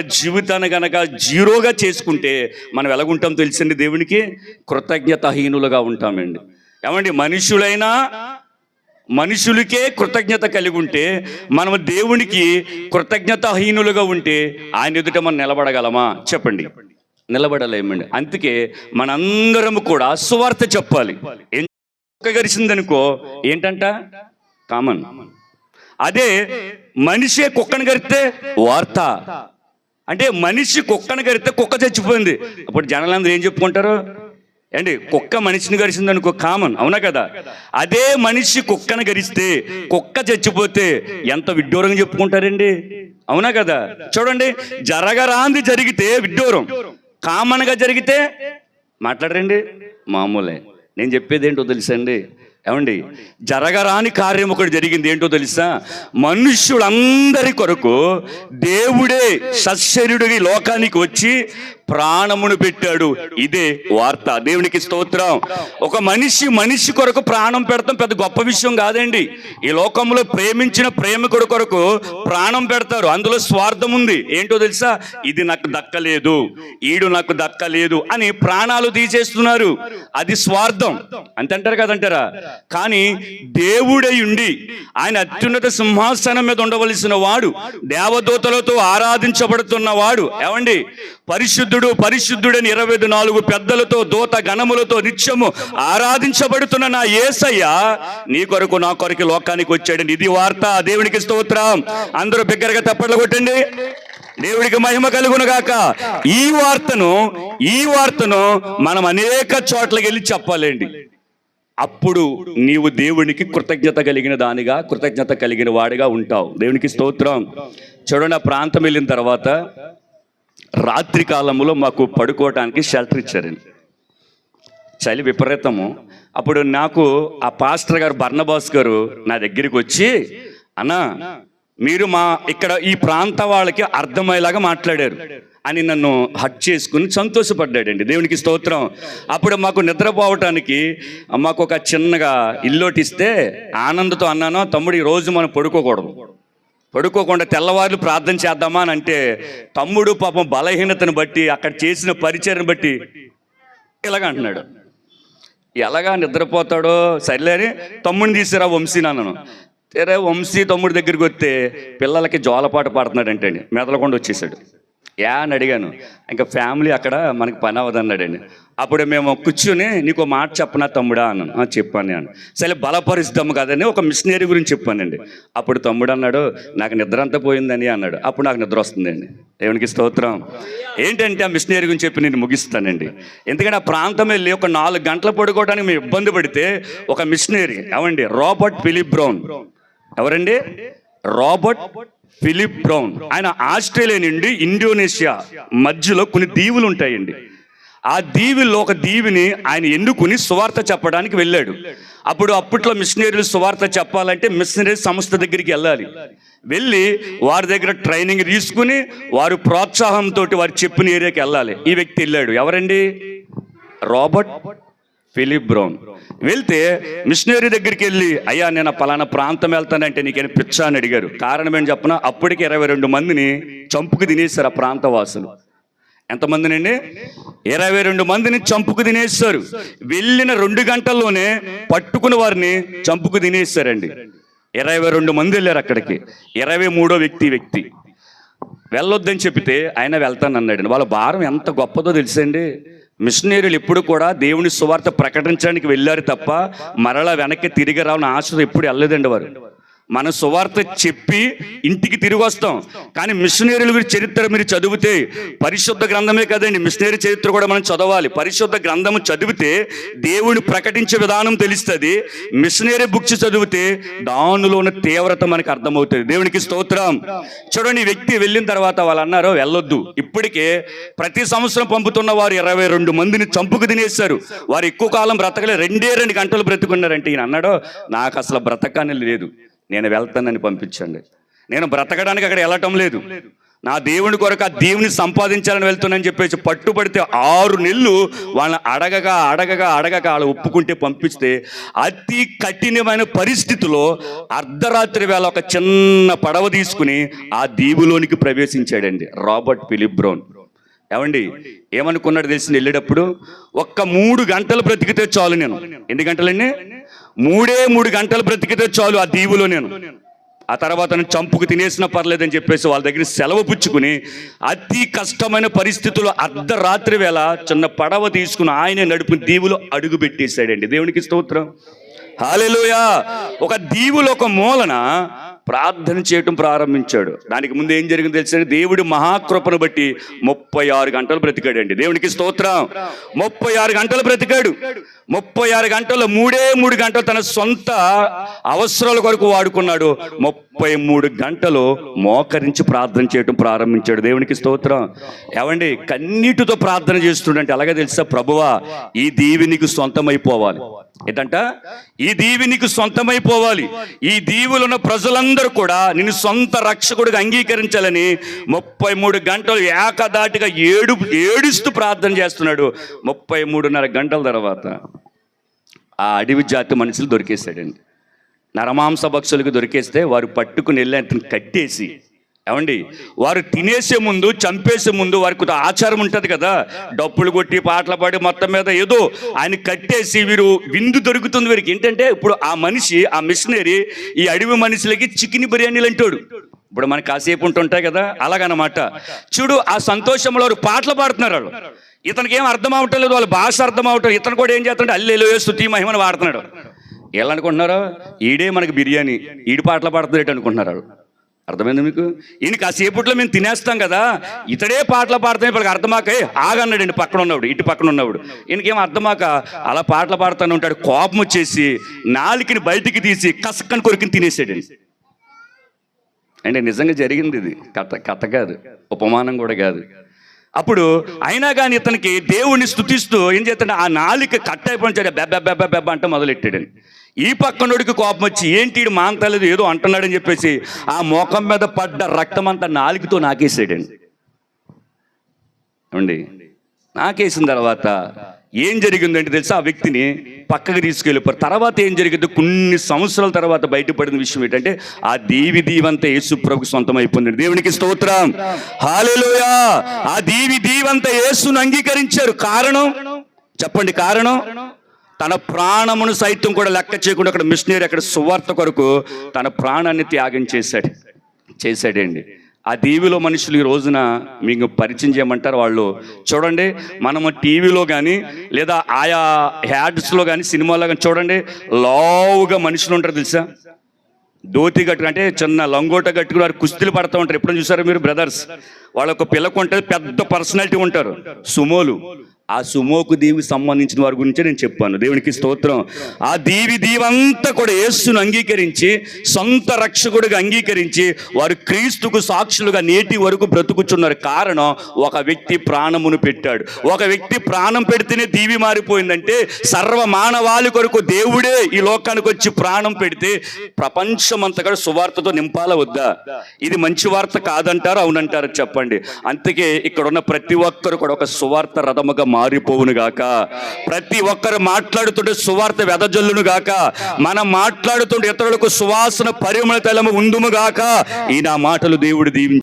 జీవితాన్ని గనక జీరోగా చేసుకుంటే మనం ఎలాగుంటాం తెలిసింది దేవునికి? కృతజ్ఞతాహీనులుగా ఉంటామండి. ఏమండి మనుషులైనా మనుషులకే కృతజ్ఞత కలిగి ఉంటే మనం దేవునికి కృతజ్ఞతాహీనులుగా ఉంటే ఆయన ఎదుట మనం నిలబడగలమా? చెప్పండి. నిలబడలేమండి. అందుకే మనందరం కూడా సువార్త చెప్పాలి. ఏం కుక్క గరిచిందనుకో ఏంటంట? కామన్. అదే మనిషే కుక్కను గరిస్తే వార్త. అంటే మనిషి కుక్కను గరిస్తే కుక్క చచ్చిపోయింది. అప్పుడు జనాలందరూ ఏం చెప్పుకుంటారు? ఏంటి? కుక్క మనిషిని గరిచింది అనుకో కామన్ అవునా కదా? అదే మనిషి కుక్కను గరిస్తే కుక్క చచ్చిపోతే ఎంత విడ్డూరంగా చెప్పుకుంటారండి? అవునా కదా? చూడండి జరగరాంది జరిగితే విడ్డూరం. కామన్గా జరిగితే మాట్లాడరండి? మామూలే. నేను చెప్పేది ఏంటో తెలుసండి? ఏమండి? జరగరాని కార్యం ఒకటి జరిగింది ఏంటో తెలుసా? మనుష్యులందరి కొరకు దేవుడే సశరీరుడిగా లోకానికి వచ్చి ప్రాణమును పెట్టాడు. ఇదే వార్త. దేవునికి స్తోత్రం. ఒక మనిషి మనిషి కొరకు ప్రాణం పెడతాం పెద్ద గొప్ప విషయం కాదండి. ఈ లోకంలో ప్రేమించిన ప్రేమికుడు కొరకు ప్రాణం పెడతారు. అందులో స్వార్థం ఉంది. ఏంటో తెలుసా? ఇది నాకు దక్కలేదు. ఈడు నాకు దక్కలేదు అని ప్రాణాలు తీసేస్తున్నారు. అది స్వార్థం. అంతంటారు కదంటారా? కానీ దేవుడై ఉండి ఆయన అత్యున్నత సింహాసనం మీద ఉండవలసిన వాడు దేవదూతలతో ఆరాధించబడుతున్న వాడు. ఏమండి? పరిశుద్ధుడు పరిశుద్ధుడని ఇరవై నాలుగు పెద్దలతో దూత గణములతో నిత్యము ఆరాధించబడుతున్న నా ఏసయ్య నీ కొరకు నా కొరకు లోకానికి వచ్చాడు. ఇది వార్త దేవునికి స్తోత్రం. అందరూ బిగ్గరగా తప్పట్లు కొట్టండి. దేవుడికి మహిమ కలుగునగాక ఈ వార్తను ఈ వార్తను మనం అనేక చోట్లకి వెళ్ళి చెప్పాలండి. అప్పుడు నీవు దేవునికి కృతజ్ఞత కలిగిన దానిగా కృతజ్ఞత కలిగిన వాడిగా ఉంటావు. దేవునికి స్తోత్రం. చూడండి ఆ ప్రాంతం వెళ్ళిన తర్వాత రాత్రి కాలంలో మాకు పడుకోవటానికి షెల్టర్ ఇచ్చారండి చలి విపరీతము. అప్పుడు నాకు ఆ పాస్టర్ గారు బర్ణబాస్ గారు నా దగ్గరికి వచ్చి అన్నా మీరు మా ఇక్కడ ఈ ప్రాంత వాళ్ళకి అర్థమయ్యేలాగా మాట్లాడారు. అని నన్ను హట్ చేసుకుని సంతోషపడ్డాడండి. దేవునికి స్తోత్రం. అప్పుడు మాకు నిద్రపోవటానికి మాకు ఒక చిన్నగా ఇల్లోటిస్తే ఆనందతో అన్నాను తమ్ముడు ఈ రోజు మనం పడుకోకూడదు. పడుకోకుండా తెల్లవారులు ప్రార్థన చేద్దామా అని అంటే తమ్ముడు పాపం బలహీనతను బట్టి అక్కడ చేసిన పరిచయను బట్టి ఇలాగ అంటున్నాడు? ఎలాగా నిద్రపోతాడో? సర్లేని తమ్ముడిని తీసిరా వంశీ నన్ను తెరే వంశీ తమ్ముడి దగ్గరికి వస్తే పిల్లలకి జోలపాట పాడుతున్నాడంటే అండి మెదలకుండా వచ్చేసాడు. యా అని అడిగాను. ఇంకా ఫ్యామిలీ అక్కడ మనకి పని అవ్వదన్నాడండి. అప్పుడు మేము కూర్చుని నీకు మాట చెప్పనా తమ్ముడా అన్నాను. చెప్పాను నేను. సరే బలపరుస్తాము కదని ఒక మిషనరీ గురించి చెప్పానండి. అప్పుడు తమ్ముడు అన్నాడు నాకు నిద్ర అంతా పోయిందని అన్నాడు. అప్పుడు నాకు నిద్ర వస్తుందండి. దేవునికి స్తోత్రం. ఏంటంటే ఆ మిషనరీ గురించి చెప్పి నేను ముగిస్తానండి. ఎందుకంటే ఆ ప్రాంతం వెళ్ళి ఒక నాలుగు గంటలు పడుకోవడానికి మేము ఇబ్బంది పడితే ఒక మిషనరీ ఏమండి? Robert Philip Brown. ఎవరండి? Robert Philip Brown. ఆయన ఆస్ట్రేలియా నుండి ఇండోనేషియా మధ్యలో కొన్ని దీవులు ఉంటాయండి. ఆ దీవుల్లో ఒక దీవిని ఆయన ఎన్నుకుని సువార్త చెప్పడానికి వెళ్ళాడు. అప్పుడు అప్పట్లో మిషనరీలు సువార్త చెప్పాలంటే మిషనరీ సంస్థ దగ్గరికి వెళ్ళాలి. వెళ్ళి వారి దగ్గర ట్రైనింగ్ తీసుకుని వారు ప్రోత్సాహంతో వారు చెప్పిన ఏరియాకి వెళ్ళాలి. ఈ వ్యక్తి వెళ్ళాడు. ఎవరండి? Robert Philip Brown. వెళ్తే మిషనరీ దగ్గరికి వెళ్ళి అయ్యా నేను పలానా ప్రాంతం వెళ్తానంటే నీకేం పిచ్చా అని అడిగారు. కారణం ఏం చెప్పిన? అప్పటికి ఇరవై రెండు మందిని చంపుకు తినేశారు ఆ ప్రాంత వాసులు ఎంతమందినండి? ఇరవై రెండు మందిని చంపుకు తినేస్తారు వెళ్ళిన రెండు గంటల్లోనే పట్టుకుని వారిని చంపుకు తినేస్తారండి ఇరవై రెండు మంది వెళ్ళారు అక్కడికి. ఇరవై మూడో వ్యక్తి వ్యక్తి. వెళ్ళొద్దని చెబితే ఆయన వెళ్తానన్నాడు వాళ్ళ భారం ఎంత గొప్పదో తెలుసండి మిషనరీలు ఎప్పుడు కూడా దేవుని సువార్త ప్రకటించడానికి వెళ్ళారు తప్ప మరలా వెనక్కి తిరిగి రావాలని ఆశ ఎప్పుడు వెళ్ళలేదండి వారు. మన సువార్త చెప్పి ఇంటికి తిరిగి వస్తాం. కానీ మిషనరీల గురించి చరిత్ర మీరు చదివితే పరిశుద్ధ గ్రంథమే కదండి. మిషనరీ చరిత్ర కూడా మనం చదవాలి. పరిశుద్ధ గ్రంథము చదివితే దేవుని ప్రకటించే విధానం తెలుస్తుంది. మిషనరీ బుక్స్ చదివితే దానిలో ఉన్న తీవ్రత మనకు అర్థమవుతుంది. దేవునికి స్తోత్రం. చూడండి వ్యక్తి వెళ్ళిన తర్వాత వాళ్ళు అన్నారు వెళ్ళొద్దు. ఇప్పటికే ప్రతి సంవత్సరం పంపుతున్న వారు ఇరవై రెండు మందిని చంపుకు తినేశారు. వారు ఎక్కువ కాలం బ్రతకలే. రెండే రెండు గంటలు బ్రతుకున్నారంటే. ఈయన అన్నాడు నాకు అసలు బ్రతకాని లేదు. నేను వెళ్తానని పంపించండి. నేను బ్రతకడానికి అక్కడ వెళ్ళటం లేదు. నా దేవుని కొరకు ఆ దేవుని సంపాదించాలని వెళ్తున్నానని చెప్పేసి పట్టుబడితే ఆరు నెలలు వాళ్ళని అడగగా అడగగా అడగగా వాళ్ళు ఒప్పుకుంటే పంపిస్తే అతి కఠినమైన పరిస్థితిలో అర్ధరాత్రి వేళ ఒక చిన్న పడవ తీసుకుని ఆ దీవులోనికి ప్రవేశించాడండి. Robert Philip Brown. ఏమండి? ఏమనుకున్నాడు తెలిసి వెళ్ళేటప్పుడు ఒక్క మూడు గంటలు బ్రతికితే చాలు నేను. ఎన్ని గంటలండి? మూడే మూడు గంటలు బ్రతికితే చాలు ఆ దీవులో నేను. ఆ తర్వాత నేను చంపుకు తినేసినా పర్లేదని చెప్పేసి వాళ్ళ దగ్గర సెలవు పుచ్చుకుని అతి కష్టమైన పరిస్థితుల్లో అర్ధరాత్రి వేళ చిన్న పడవ తీసుకుని ఆయన నడుపు దీవులో అడుగు పెట్టేశాడండి. దేవునికి స్తోత్రం. హాలేలోయా! ఒక దీవులో ఒక మూలన ప్రార్థన చేయటం ప్రారంభించాడు. దానికి ముందు ఏం జరిగింది తెలిసిన దేవుడి మహాకృపను బట్టి ముప్పై ఆరు గంటలు బ్రతికాడండి దేవునికి స్తోత్రం. ముప్పై ఆరు గంటలు బ్రతికాడు. ముప్పై ఆరు గంటల్లో మూడే మూడు గంటలు తన సొంత అవసరాల కొరకు వాడుకున్నాడు. ముప్పై ముప్పై మూడు గంటలు మోకరించి ప్రార్థన చేయటం ప్రారంభించాడు. దేవునికి స్తోత్రం. ఏమండి? కన్నీటితో ప్రార్థన చేస్తుండంటే అలాగే తెలుసా? ప్రభువా ఈ దీవినికి సొంతమైపోవాలి. ఏంటంట? ఈ దీవినికి సొంతమైపోవాలి. ఈ దీవులున్న ప్రజలందరూ కూడా నిన్ను సొంత రక్షకుడిగా అంగీకరించాలని ముప్పై మూడు గంటలు ఏకదాటిగా ఏడు ఏడుస్తూ ప్రార్థన చేస్తున్నాడు. ముప్పై మూడున్నర గంటల తర్వాత ఆ అడవి జాతి మనుషులు దొరికేశాడండి. నరమాంస భక్షులకు దొరికేస్తే వారు పట్టుకుని వెళ్ళి అతను కట్టేసి ఏమండి? వారు తినేసే ముందు చంపేసే ముందు వారికి ఆచారం ఉంటుంది కదా? డప్పులు కొట్టి పాటలు పాడి మొత్తం మీద ఏదో ఆయన కట్టేసి వీరు విందు దొరుకుతుంది వీరికి. ఏంటంటే ఇప్పుడు ఆ మనిషి ఆ మిషనరీ ఈ అడవి మనుషులకి చికెన్ బిర్యానీలు అంటాడు ఇప్పుడు మనకి కాసేపు ఉంటుంటాయి కదా? అలాగనమాట. చూడు ఆ సంతోషంలో వారు పాటలు పాడుతున్నారు వాళ్ళు. ఇతనికి ఏం అర్థం అవటం వాళ్ళ భాష అర్థం అవటం ఇతను కూడా ఏం చేస్తుంటే అల్లెలో స్థుతి మహిమను వాడుతున్నాడు. ఎలా అనుకుంటున్నారు ఈడే మనకి బిర్యానీ. ఈడి పాటలు పాడుతున్నాడు అనుకుంటున్నారు అర్థమైంది మీకు? ఈయన కాసేపట్లో మేము తినేస్తాం కదా. ఇతడే పాటలు పాడుతాయి ఇప్పుడు అర్థమాక "ఏ, ఆగన్నాడండి పక్కన ఉన్నవాడు ఇటు పక్కన ఉన్నవాడు. ఈయనకేం అర్థమాక? అలా పాటలు పాడుతూనే ఉంటాడు. కోపం వచ్చేసి నాలుకని బయటికి తీసి కసక్కని కొరికిని తినేసాడండి అంటే నిజంగా జరిగింది ఇది. కథ కథ కాదు. ఉపమానం కూడా కాదు. అప్పుడు అయినా కానీ ఇతనికి దేవుణ్ణి స్తుతిస్తూ ఏం చేస్తాడు? ఆ నాలిక కట్ అయిపోయి బెబ్బ బెబ్బ బెబ్బ అంటే మొదలెట్టాడండి. ఈ పక్కనోడికి కోపం వచ్చి ఏంటి మాంతలేదు ఏదో అంటున్నాడని చెప్పేసి ఆ మోకం మీద పడ్డ రక్తం అంతా నాలికతో నాకేసాడండి అండి నాకేసిన తర్వాత ఏం జరిగిందంటే తెలుసా? ఆ వ్యక్తిని పక్కకి తీసుకెళ్ళిపోయారు. తర్వాత ఏం జరిగింది? కొన్ని సంవత్సరాల తర్వాత బయటపడిన విషయం ఏంటంటే ఆ దేవి దీవంతా యేసుప్రభుకి సొంతం అయిపోయింది దేవునికి స్తోత్రం. హాలేలోయా ఆ దేవి దీవంత యేసును అంగీకరించారు. కారణం? చెప్పండి కారణం? తన ప్రాణమును సైతం కూడా లెక్క చేయకుండా అక్కడ మిషనరీ అక్కడ సువార్త కొరకు తన ప్రాణాన్ని త్యాగం చేశాడు. చేశాడండి. ఆ దీవిలో మనుషులు ఈ రోజున మీకు పరిచయం చేయమంటారు వాళ్ళు. చూడండి మనము టీవీలో కానీ లేదా ఆయా హ్యాడ్స్లో కానీ సినిమాలో కానీ చూడండి లావుగా మనుషులు ఉంటారు తెలుసా? ధోతి కట్టుకు అంటే చిన్న లంగోట కట్టుకుని వారు కుస్తీలు పడతా ఉంటారు. ఎప్పుడైనా చూసారు మీరు బ్రదర్స్? వాళ్ళ ఒక పిల్లకు ఉంటుంది పెద్ద పర్సనాలిటీ ఉంటారు. సుమోలు. ఆ సుమోకు దీవికి సంబంధించిన వారి గురించి నేను చెప్పాను. దేవునికి స్తోత్రం. ఆ దీవి దీవంతా కూడా యేస్సును అంగీకరించి సొంత రక్షకుడిగా అంగీకరించి వారు క్రీస్తుకు సాక్షులుగా నేటి వరకు బ్రతుకుచున్నారు కారణం ఒక వ్యక్తి ప్రాణమును పెట్టాడు. ఒక వ్యక్తి ప్రాణం పెడితేనే దీవి మారిపోయిందంటే సర్వ మానవాళి కొరకు దేవుడే ఈ లోకానికి వచ్చి ప్రాణం పెడితే ప్రపంచమంతా కూడా సువార్తతో నింపాల వద్దా? ఇది మంచి వార్త కాదంటారు అవునంటారు చెప్పండి. అందుకే ఇక్కడ ఉన్న ప్రతి ఒక్కరు కూడా ఒక సువార్త రథముగా మారిపోవును గాక. ప్రతి ఒక్కరు మాట్లాడుతుంటే సువార్త వెదజల్లును గాక. మనం మాట్లాడుతుంటే ఇతరులకు సువాసన పరిమళ తలము ఉందుము గాక. ఈ నా మాటలు దేవుడు దీవించి